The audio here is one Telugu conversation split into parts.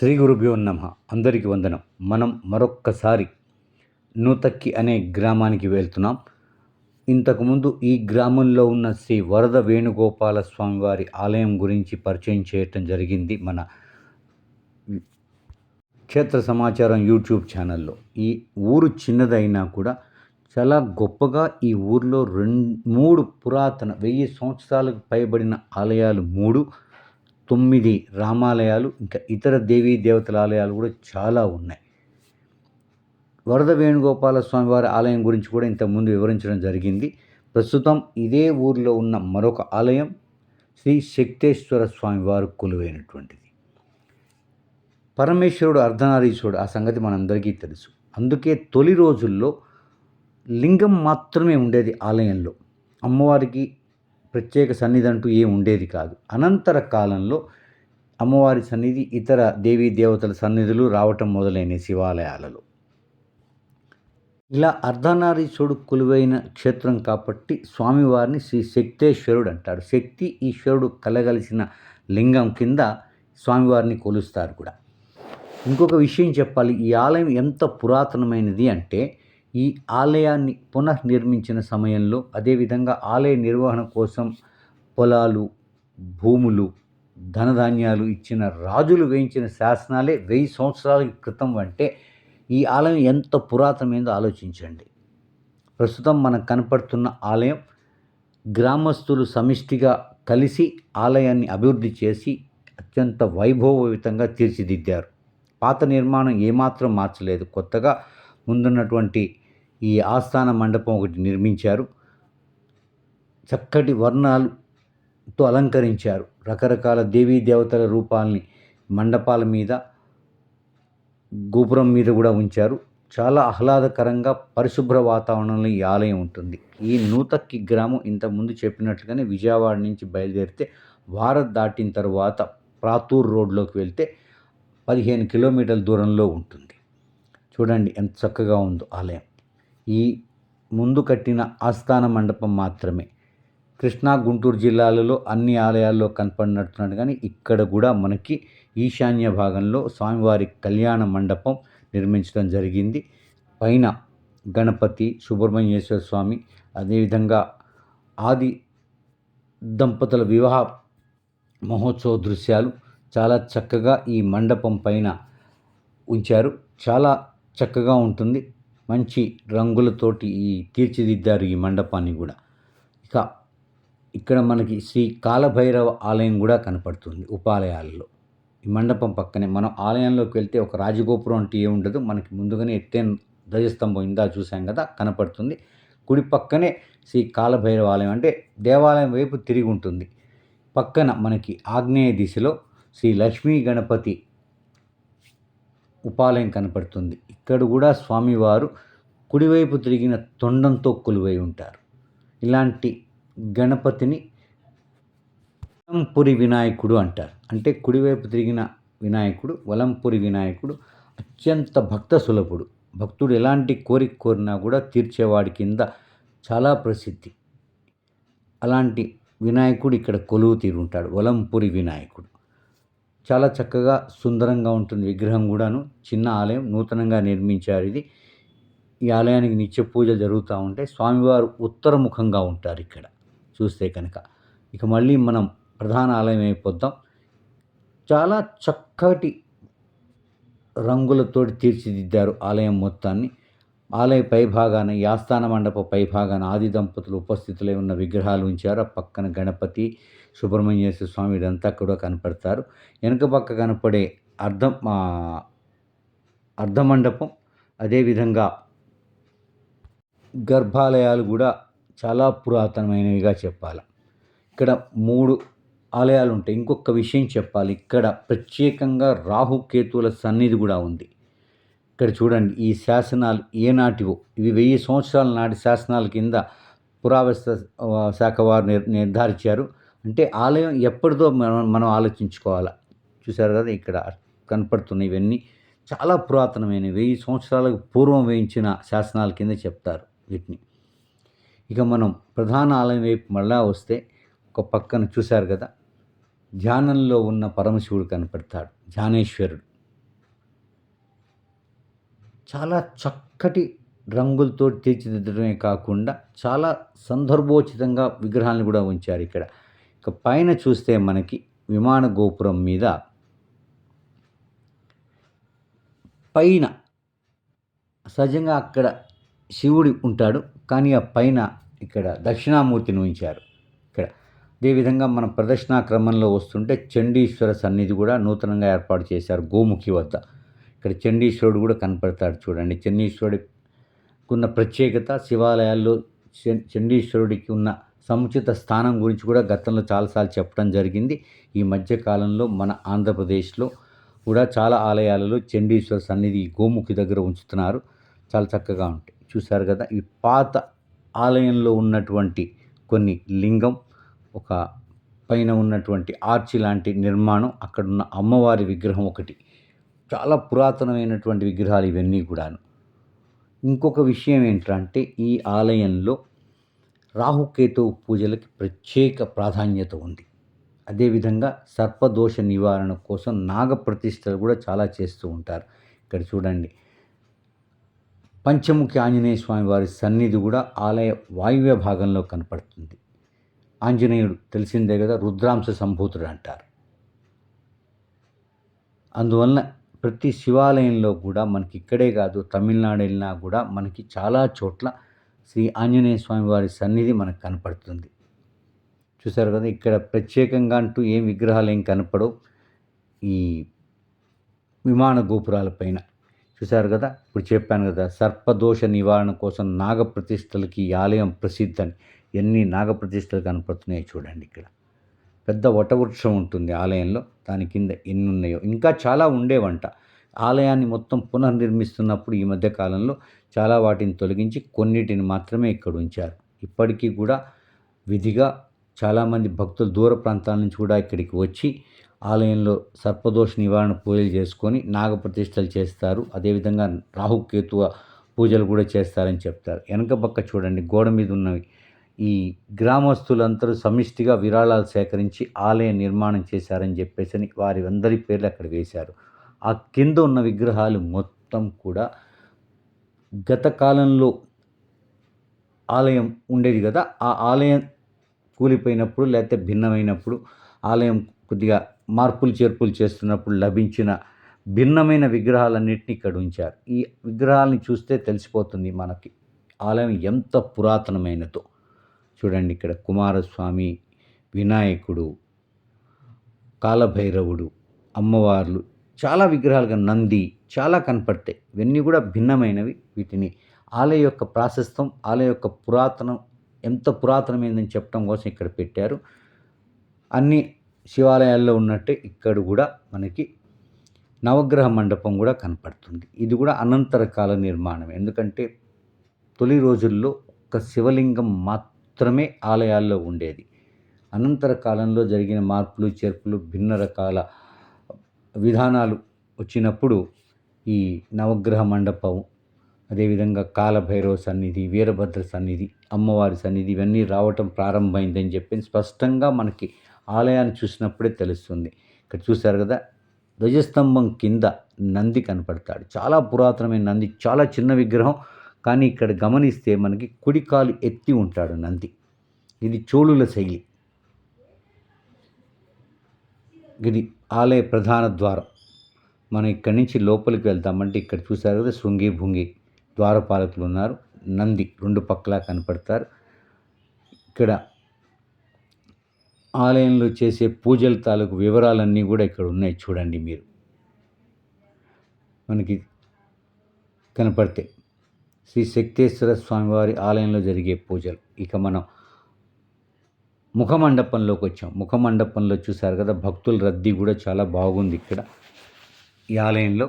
శ్రీ గురుభ్యో నమ. అందరికీ వందనం. మనం మరొక్కసారి నూతక్కి అనే గ్రామానికి వెళ్తున్నాం. ఇంతకుముందు ఈ గ్రామంలో ఉన్న శ్రీ వరద వేణుగోపాల స్వామివారి ఆలయం గురించి పరిచయం చేయటం జరిగింది మన క్షేత్ర సమాచారం యూట్యూబ్ ఛానల్లో. ఈ ఊరు చిన్నదైనా కూడా చాలా గొప్పగా ఈ ఊర్లో రెండు మూడు పురాతన వెయ్యి సంవత్సరాలకు పైబడిన ఆలయాలు మూడు. తొమ్మిది రామాలయాలు ఇంకా ఇతర దేవీ దేవతల ఆలయాలు కూడా చాలా ఉన్నాయి. వరద వేణుగోపాల స్వామివారి ఆలయం గురించి కూడా ఇంతకుముందు వివరించడం జరిగింది. ప్రస్తుతం ఇదే ఊరిలో ఉన్న మరొక ఆలయం శ్రీ శక్తేశ్వర స్వామివారు కొలువైనటువంటిది. పరమేశ్వరుడు అర్ధనారీశ్వరుడు ఆ సంగతి మనందరికీ తెలుసు. అందుకే తొలి రోజుల్లో లింగం మాత్రమే ఉండేది ఆలయంలో. అమ్మవారికి ప్రత్యేక సన్నిధి అంటూ ఏం ఉండేది కాదు. అనంతర కాలంలో అమ్మవారి సన్నిధి ఇతర దేవీ దేవతల సన్నిధులు రావటం మొదలైన శివాలయాలలో. ఇలా అర్ధనారీశ్వరుడు కొలువైన క్షేత్రం కాబట్టి స్వామివారిని శ్రీ శక్తేశ్వరుడు అంటారు. శక్తి ఈశ్వరుడు కలగలిసిన లింగం కింద స్వామివారిని కొలుస్తారు కూడా. ఇంకొక విషయం చెప్పాలి. ఈ ఆలయం ఎంత పురాతనమైనది అంటే ఈ ఆలయాన్ని పునర్నిర్మించిన సమయంలో అదేవిధంగా ఆలయ నిర్వహణ కోసం పొలాలు భూములు ధనధాన్యాలు ఇచ్చిన రాజులు వేయించిన శాసనాలే వెయ్యి సంవత్సరాల క్రితం అంటే ఈ ఆలయం ఎంత పురాతనమైందో ఆలోచించండి. ప్రస్తుతం మనకు కనపడుతున్న ఆలయం గ్రామస్తులు సమిష్టిగా కలిసి ఆలయాన్ని అభివృద్ధి చేసి అత్యంత వైభవయుతంగా తీర్చిదిద్దారు. పాత నిర్మాణం ఏమాత్రం మార్చలేదు. కొత్తగా ముందున్నటువంటి ఈ ఆస్థాన మండపం ఒకటి నిర్మించారు. చక్కటి వర్ణాలతో అలంకరించారు. రకరకాల దేవీ దేవతల రూపాలని మండపాల మీద గోపురం మీద కూడా ఉంచారు. చాలా ఆహ్లాదకరంగా పరిశుభ్ర వాతావరణంలో ఈ ఆలయం ఉంటుంది. ఈ నూతక్కి గ్రామం ఇంతకుముందు చెప్పినట్లుగానే విజయవాడ నుంచి బయలుదేరితే వారత్ దాటిన తర్వాత ప్రాతూర్ రోడ్లోకి వెళ్తే పదిహేను కిలోమీటర్ల దూరంలో ఉంటుంది. చూడండి ఎంత చక్కగా ఉందో ఆలయం. ఈ ముందు కట్టిన ఆస్థాన మండపం మాత్రమే. కృష్ణా గుంటూరు జిల్లాలలో అన్ని ఆలయాల్లో కనపడినట్టున్నాడు కానీ ఇక్కడ కూడా మనకి ఈశాన్య భాగంలో స్వామివారి కళ్యాణ మండపం నిర్మించడం జరిగింది. పైన గణపతి సుబ్రహ్మణ్యేశ్వర స్వామి అదేవిధంగా ఆది దంపతుల వివాహ మహోత్సవ దృశ్యాలు చాలా చక్కగా ఈ మండపం పైన ఉంచారు. చాలా చక్కగా ఉంటుంది. మంచి రంగులతోటి ఈ తీర్చిదిద్దారు ఈ మండపాన్ని కూడా. ఇక ఇక్కడ మనకి శ్రీ కాలభైరవ ఆలయం కూడా కనపడుతుంది ఉపాలయాలలో. ఈ మండపం పక్కనే మనం ఆలయంలోకి వెళ్తే ఒక రాజగోపురం అంటే ఏముండదు మనకి ముందుగానే ఎత్తైన ధ్వజస్తంభం ఇందా చూసాం కదా కనపడుతుంది. కుడి పక్కనే శ్రీ కాలభైరవ ఆలయం అంటే దేవాలయం వైపు తిరిగి ఉంటుంది. పక్కన మనకి ఆగ్నేయ దిశలో శ్రీ లక్ష్మీ గణపతి ఉపాలయం కనపడుతుంది. ఇక్కడ కూడా స్వామివారు కుడివైపు తిరిగిన తొండంతో కొలువై ఉంటారు. ఇలాంటి గణపతిని వలంపురి వినాయకుడు అంటారు. అంటే కుడివైపు తిరిగిన వినాయకుడు వలంపురి వినాయకుడు అత్యంత భక్త సులభుడు. భక్తుడు ఎలాంటి కోరిక కోరినా కూడా తీర్చేవాడి కింద చాలా ప్రసిద్ధి. అలాంటి వినాయకుడు ఇక్కడ కొలువు తీరుంటాడు వలంపురి వినాయకుడు. చాలా చక్కగా సుందరంగా ఉంటుంది విగ్రహం కూడాను. చిన్న ఆలయం నూతనంగా నిర్మించారు ఇది. ఈ ఆలయానికి నిత్య పూజలు జరుగుతూ ఉంటాయి స్వామివారు ఉత్తరముఖంగా ఉంటారు ఇక్కడ. చూస్తే కనుక. ఇక మళ్ళీ మనం ప్రధాన ఆలయం అయిపోద్దాం. చాలా చక్కటి రంగులతోటి తీర్చిదిద్దారు ఆలయం మొత్తాన్ని. ఆలయ పైభాగాన యాస్థాన మండప పైభాగాన ఆది దంపతులు ఉపస్థితులై ఉన్న విగ్రహాలు ఉంచారు. ఆ పక్కన గణపతి సుబ్రహ్మణ్యేశ్వర స్వామి ఇదంతా కూడా కనపడతారు. వెనుక పక్క కనపడే అర్ధం అర్ధమండపం అదేవిధంగా గర్భాలయాలు కూడా చాలా పురాతనమైనవిగా చెప్పాలి. ఇక్కడ మూడు ఆలయాలు ఉంటాయి ఇంకొక విషయం చెప్పాలి. ఇక్కడ ప్రత్యేకంగా రాహుకేతువుల సన్నిధి కూడా ఉంది. ఇక్కడ చూడండి ఈ శాసనాలు ఏనాటివో ఇవి వెయ్యి సంవత్సరాల నాటి శాసనాల కింద పురావస్తు శాఖ వారు నిర్ధారించారు. అంటే ఆలయం ఎప్పటిదో మనం మనం ఆలోచించుకోవాలి. చూసారు కదా ఇక్కడ కనపడుతున్నాయి ఇవన్నీ చాలా పురాతనమైన వెయ్యి సంవత్సరాలకు పూర్వం వేయించిన శాసనాల కింద చెప్తారు వీటిని. ఇక మనం ప్రధాన ఆలయం వైపు మళ్ళా వస్తే ఒక పక్కన చూశారు కదా ధ్యానంలో ఉన్న పరమశివుడు కనపడతాడు ధ్యానేశ్వరుడు. చాలా చక్కటి రంగులతో తీర్చిదిద్దడమే కాకుండా చాలా సందర్భోచితంగా విగ్రహాలను కూడా ఉంచారు ఇక్కడ. ఇక పైన చూస్తే మనకి విమాన గోపురం మీద పైన సహజంగా అక్కడ శివుడు ఉంటాడు కానీ ఆ పైన ఇక్కడ దక్షిణామూర్తిని ఉంచారు. ఇక్కడ అదేవిధంగా మనం ప్రదక్షిణా క్రమంలో వస్తుంటే చండీశ్వర సన్నిధి కూడా నూతనంగా ఏర్పాటు చేశారు గోముఖి వద్ద. ఇక్కడ చండీశ్వరుడు కూడా కనపడతాడు చూడండి. చండీశ్వరుడికి ఉన్న ప్రత్యేకత శివాలయాల్లో చండీశ్వరుడికి ఉన్న సముచిత స్థానం గురించి కూడా గతంలో చాలాసార్లు చెప్పడం జరిగింది. ఈ మధ్యకాలంలో మన ఆంధ్రప్రదేశ్లో కూడా చాలా ఆలయాలలో చండీశ్వర సన్నిధి గోముఖి దగ్గర ఉంచుతున్నారు. చాలా చక్కగా ఉంటాయి. చూశారు కదా ఈ పాత ఆలయంలో ఉన్నటువంటి కొన్ని లింగం ఒక పైన ఉన్నటువంటి ఆర్చి లాంటి నిర్మాణం అక్కడున్న అమ్మవారి విగ్రహం ఒకటి. చాలా పురాతనమైనటువంటి విగ్రహాలు ఇవన్నీ కూడాను. ఇంకొక విషయం ఏంటంటే ఈ ఆలయంలో రాహుకేతు పూజలకి ప్రత్యేక ప్రాధాన్యత ఉంది. అదేవిధంగా సర్పదోష నివారణ కోసం నాగప్రతిష్టలు కూడా చాలా చేస్తూ ఉంటారు. ఇక్కడ చూడండి. పంచముఖి ఆంజనేయ స్వామి వారి సన్నిధి కూడా ఆలయ వాయువ్య భాగంలో కనపడుతుంది. ఆంజనేయుడు తెలిసిందే కదా రుద్రాంశ సంభూతుడు అంటారు. అందువలన ప్రతి శివాలయంలో కూడా మనకి ఇక్కడే కాదు తమిళనాడు వెళ్ళినా కూడా మనకి చాలా చోట్ల శ్రీ ఆంజనేయ స్వామి వారి సన్నిధి మనకు కనపడుతుంది. చూసారు కదా ఇక్కడ ప్రత్యేకంగా అంటూ ఏం విగ్రహాలు ఏం కనపడవు. ఈ విమాన గోపురాలపైన చూశారు కదా ఇప్పుడు చెప్పాను కదా సర్పదోష నివారణ కోసం నాగప్రతిష్టలకి ఈ ఆలయం ప్రసిద్ధని ఎన్ని నాగప్రతిష్టలు కనపడుతున్నాయో చూడండి ఇక్కడ. పెద్ద వటవృక్షం ఉంటుంది ఆలయంలో దాని కింద ఎన్ని ఉన్నాయో. ఇంకా చాలా ఉండేవంట. ఆలయాన్ని మొత్తం పునర్నిర్మిస్తున్నప్పుడు ఈ మధ్య కాలంలో చాలా వాటిని తొలగించి కొన్నిటిని మాత్రమే ఇక్కడ ఉంచారు. ఇప్పటికీ కూడా విధిగా చాలామంది భక్తులు దూర ప్రాంతాల నుంచి కూడా ఇక్కడికి వచ్చి ఆలయంలో సర్పదోష నివారణ పూజలు చేసుకొని నాగప్రతిష్టలు చేస్తారు. అదేవిధంగా రాహుకేతువ పూజలు కూడా చేస్తారని చెప్తారు. వెనక పక్క చూడండి గోడ మీద ఉన్నవి. ఈ గ్రామస్తులందరూ సమిష్టిగా విరాళాలు సేకరించి ఆలయ నిర్మాణం చేశారని చెప్పేసి వారి అందరి పేర్లు అక్కడ వేశారు. ఆ కింద ఉన్న విగ్రహాలు మొత్తం కూడా గత కాలంలో ఆలయం ఉండేది కదా ఆ ఆలయం కూలిపోయినప్పుడు లేకపోతే భిన్నమైనప్పుడు ఆలయం కొద్దిగా మార్పులు చేర్పులు చేస్తున్నప్పుడు లభించిన భిన్నమైన విగ్రహాలన్నింటినీ ఇక్కడ ఉంచారు. ఈ విగ్రహాలని చూస్తే తెలిసిపోతుంది మనకి ఆలయం ఎంత పురాతనమైనదో. చూడండి ఇక్కడ కుమారస్వామి వినాయకుడు కాలభైరవుడు అమ్మవార్లు చాలా విగ్రహాలుగా నంది చాలా కనపడతాయి. ఇవన్నీ కూడా భిన్నమైనవి. వీటిని ఆలయ యొక్క ప్రాశస్తం ఆలయ యొక్క పురాతనం ఎంత పురాతనమైందని చెప్పడం కోసం ఇక్కడ పెట్టారు. అన్ని శివాలయాల్లో ఉన్నట్టే ఇక్కడ కూడా మనకి నవగ్రహ మండపం కూడా కనపడుతుంది. ఇది కూడా అనంతర కాల నిర్మాణం. ఎందుకంటే తొలి రోజుల్లో ఒక శివలింగం మాత్రమే ఆలయాల్లో ఉండేది. అనంతర కాలంలో జరిగిన మార్పులు చేర్పులు భిన్న రకాల విధానాలు వచ్చినప్పుడు ఈ నవగ్రహ మండపం అదేవిధంగా కాలభైరవ సన్నిధి వీరభద్ర సన్నిధి అమ్మవారి సన్నిధి ఇవన్నీ రావటం ప్రారంభమైందని చెప్పి స్పష్టంగా మనకి ఆలయాన్ని చూసినప్పుడే తెలుస్తుంది. ఇక్కడ చూశారు కదా ధ్వజస్తంభం కింద నంది కనపడతాడు. చాలా పురాతనమైన నంది చాలా చిన్న విగ్రహం కానీ ఇక్కడ గమనిస్తే మనకి కుడికాలు ఎత్తి ఉంటాడు నంది. ఇది చోళుల శైలి. ఇది ఆలయ ప్రధాన ద్వారం. మనం ఇక్కడి నుంచి లోపలికి వెళ్తామంటే ఇక్కడ చూసారు కదా శృంగి భుంగి ద్వారపాలకులు ఉన్నారు. నంది రెండు పక్కలా కనపడతారు. ఇక్కడ ఆలయంలో చేసే పూజల తాలూకు వివరాలన్నీ కూడా ఇక్కడ ఉన్నాయి చూడండి మీరు. మనకి కనపడతాయి శ్రీ శక్తేశ్వర స్వామివారి ఆలయంలో జరిగే పూజలు. ఇక మనం ముఖమండపంలోకి వచ్చాం ముఖమండపంలో చూసారు కదా భక్తుల రద్దీ కూడా చాలా బాగుంది ఇక్కడ. ఈ ఆలయంలో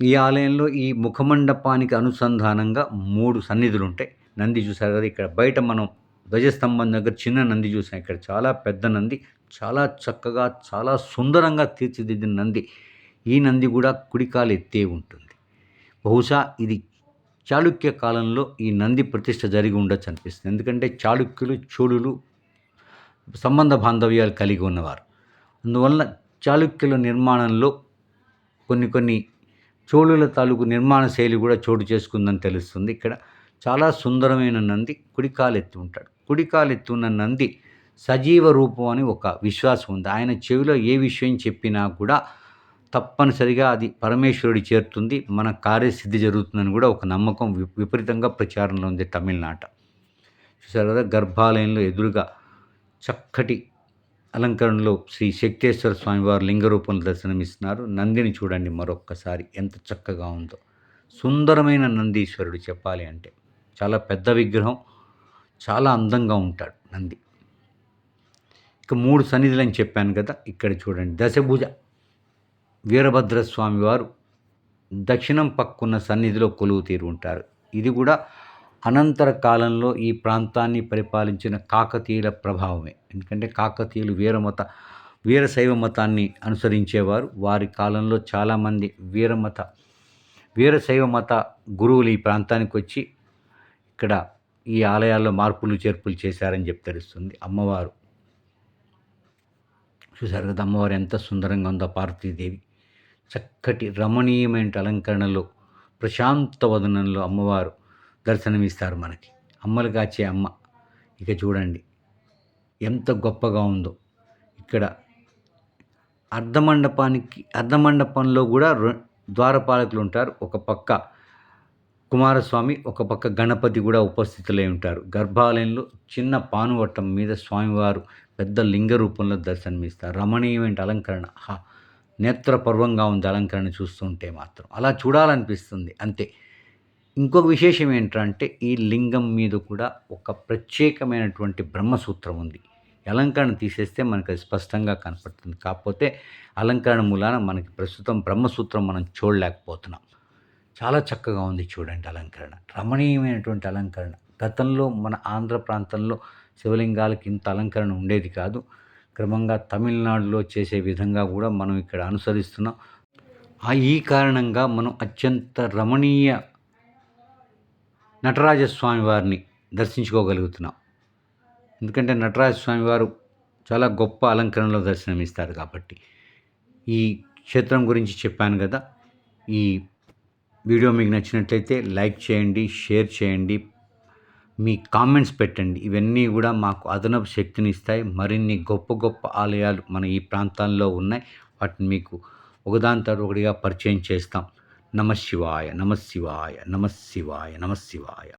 ఈ ఆలయంలో ఈ ముఖమండపానికి అనుసంధానంగా మూడు సన్నిధులు ఉంటాయి నంది చూసారు కదా ఇక్కడ బయట మనం ధ్వజస్తంభం దగ్గర చిన్న నంది చూసాం ఇక్కడ చాలా పెద్ద నంది చాలా చక్కగా చాలా సుందరంగా తీర్చిదిద్దిన నంది. ఈ నంది కూడా కుడికాలు ఎత్తే ఉంటుంది. బహుశా ఇది చాళుక్య కాలంలో ఈ నంది ప్రతిష్ట జరిగి ఉండొచ్చు అనిపిస్తుంది. ఎందుకంటే చాళుక్యులు చోళులు సంబంధ బాంధవ్యాలు కలిగి ఉన్నవారు. అందువలన చాళుక్యుల నిర్మాణంలో కొన్ని కొన్ని చోళుల తాలూకు నిర్మాణ శైలి కూడా చోటు చేసుకుందని తెలుస్తుంది. ఇక్కడ చాలా సుందరమైన నంది కుడికాలెత్తి ఉంటాడు. కుడికాలెత్తి ఉన్న నంది సజీవ రూపం అని ఒక విశ్వాసం ఉంది. ఆయన చెవిలో ఏ విషయం చెప్పినా కూడా తప్పనిసరిగా అది పరమేశ్వరుడి చేరుతుంది. మన కార్యసిద్ధి జరుగుతుందని కూడా ఒక నమ్మకం వి- విపరీతంగా ప్రచారంలో ఉంది తమిళనాట. చూసారు కదా గర్భాలయంలో ఎదురుగా చక్కటి అలంకరణలో శ్రీ శక్తేశ్వర స్వామివారు లింగ రూపంలో దర్శనమిస్తున్నారు. నందిని చూడండి మరొక్కసారి ఎంత చక్కగా ఉందో. సుందరమైన నందీశ్వరుడు చెప్పాలి అంటే చాలా పెద్ద విగ్రహం చాలా అందంగా ఉంటాడు నంది. ఇక మూడు సన్నిధులు అని చెప్పాను కదా ఇక్కడ చూడండి. దశభుజ వీరభద్ర స్వామివారు దక్షిణం పక్కున్న సన్నిధిలో కొలువు తీరు ఉంటారు. ఇది కూడా అనంతర కాలంలో ఈ ప్రాంతాన్ని పరిపాలించిన కాకతీయుల ప్రభావమే. ఎందుకంటే కాకతీయులు వీరమత వీరశైవ మతాన్ని అనుసరించేవారు. వారి కాలంలో చాలామంది వీరమత వీరశైవ మత గురువులు ఈ ప్రాంతానికి వచ్చి ఇక్కడ ఈ ఆలయాల్లో మార్పులు చేర్పులు చేశారని చెప్పి తెలుస్తుంది. అమ్మవారు. చూసారు కదా అమ్మవారు ఎంత సుందరంగా ఉందో పార్వతీదేవి. చక్కటి రమణీయమైన అలంకరణలో ప్రశాంత వదనంలో అమ్మవారు దర్శనమిస్తారు మనకి. అమ్మలు కాచే అమ్మ. ఇక చూడండి ఎంత గొప్పగా ఉందో. ఇక్కడ అర్ధమండపానికి అర్ధమండపంలో కూడా ద్వారపాలకులు ఉంటారు. ఒక పక్క కుమారస్వామి ఒక పక్క గణపతి కూడా ఉపస్థితులై ఉంటారు. గర్భాలయంలో చిన్న పానువట్టం మీద స్వామివారు పెద్ద లింగ రూపంలో దర్శనమిస్తారు. రమణీయమైన అలంకరణ. హా నేత్రపర్వంగా ఉంది అలంకరణ చూస్తుంటే మాత్రం. అలా చూడాలనిపిస్తుంది. అంతే. ఇంకొక విశేషం ఏంటంటే ఈ లింగం మీద కూడా ఒక ప్రత్యేకమైనటువంటి బ్రహ్మసూత్రం ఉంది. అలంకరణ తీసేస్తే మనకు అది స్పష్టంగా కనపడుతుంది. కాకపోతే అలంకరణ మూలాన మనకి ప్రస్తుతం బ్రహ్మసూత్రం మనం చూడలేకపోతున్నాం. చాలా చక్కగా ఉంది చూడండి అలంకరణ. రమణీయమైనటువంటి అలంకరణ. గతంలో మన ఆంధ్ర ప్రాంతంలో శివలింగాలకి ఇంత అలంకరణ ఉండేది కాదు. క్రమంగా తమిళనాడులో చేసే విధంగా కూడా మనం ఇక్కడ అనుసరిస్తున్నాం. ఆ ఈ కారణంగా మనం అత్యంత రమణీయ నటరాజస్వామి వారిని దర్శించుకోగలుగుతున్నాం. ఎందుకంటే నటరాజస్వామి వారు చాలా గొప్ప అలంకరణలో దర్శనమిస్తారు కాబట్టి. ఈ క్షేత్రం గురించి చెప్పాను కదా. ఈ వీడియో మీకు నచ్చినట్లయితే లైక్ చేయండి షేర్ చేయండి మీ కామెంట్స్ పెట్టండి. ఇవన్నీ కూడా మాకు అదనపు శక్తిని ఇస్తాయి. మరిన్ని గొప్ప గొప్ప ఆలయాలు మన ఈ ప్రాంతాల్లో ఉన్నాయి. వాటిని మీకు ఒకదాని తర్వాత ఒకటిగా పరిచయం చేస్తాం. నమ శివాయ నమ శివాయ